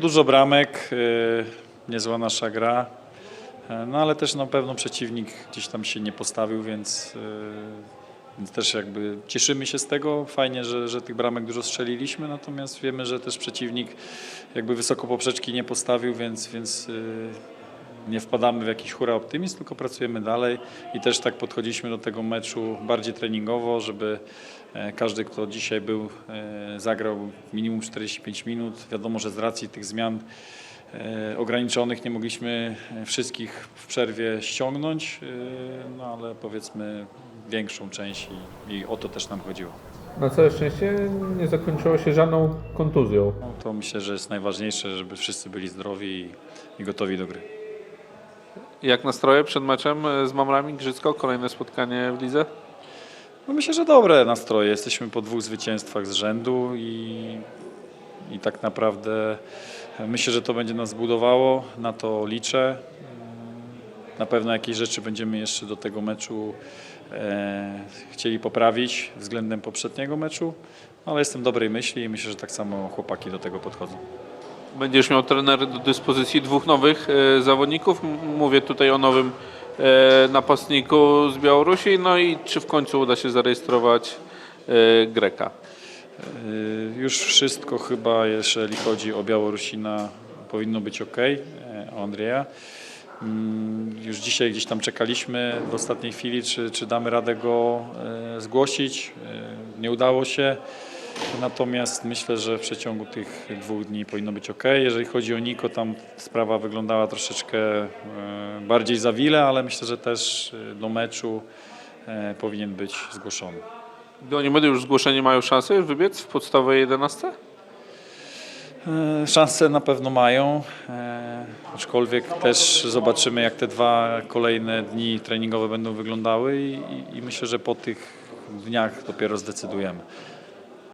dużo bramek, y, niezła nasza gra, E, no ale też na pewno przeciwnik gdzieś tam się nie postawił, więc, y, więc też jakby cieszymy się z tego. Fajnie, że, że tych bramek dużo strzeliliśmy, natomiast wiemy, że też przeciwnik jakby wysoko poprzeczki nie postawił, więc, więc y, nie wpadamy w jakiś hura optymizm, tylko pracujemy dalej i też tak podchodziliśmy do tego meczu bardziej treningowo, żeby e, każdy, kto dzisiaj był, e, zagrał minimum 45 minut. Wiadomo, że z racji tych zmian e, ograniczonych nie mogliśmy wszystkich w przerwie ściągnąć, no ale powiedzmy większą część i, i o to też nam chodziło. Na całe szczęście nie zakończyło się żadną kontuzją. No, to myślę, że jest najważniejsze, żeby wszyscy byli zdrowi i gotowi do gry. Jak nastroje przed meczem e, z Mamrami Grzycko? Kolejne spotkanie w lidze? No myślę, że dobre nastroje. Jesteśmy po dwóch zwycięstwach z rzędu i, i tak naprawdę myślę, że to będzie nas budowało. Na to liczę. Na pewno jakieś rzeczy będziemy jeszcze do tego meczu e, chcieli poprawić względem poprzedniego meczu, ale jestem dobrej myśli i myślę, że tak samo chłopaki do tego podchodzą. Będziesz miał trener do dyspozycji dwóch nowych e, zawodników. Mówię tutaj o nowym e, napastniku z Białorusi. No i czy w końcu uda się zarejestrować e, Greka? Już wszystko chyba, jeżeli chodzi o Białorusina, powinno być ok, o Andrzeja. Mm, Już dzisiaj gdzieś tam czekaliśmy w ostatniej chwili, czy, czy damy radę go zgłosić. Nie udało się. Natomiast myślę, że w przeciągu tych dwóch dni powinno być ok. Jeżeli chodzi o Niko, tam sprawa wyglądała troszeczkę e, bardziej zawile, ale myślę, że też e, do meczu e, powinien być zgłoszony. Oni będą już zgłoszeni, mają szansę już wybiec w podstawowej 11? E, Szanse na pewno mają, aczkolwiek też zobaczymy, jak te dwa kolejne dni treningowe będą wyglądały i, i myślę, że po tych dniach dopiero zdecydujemy.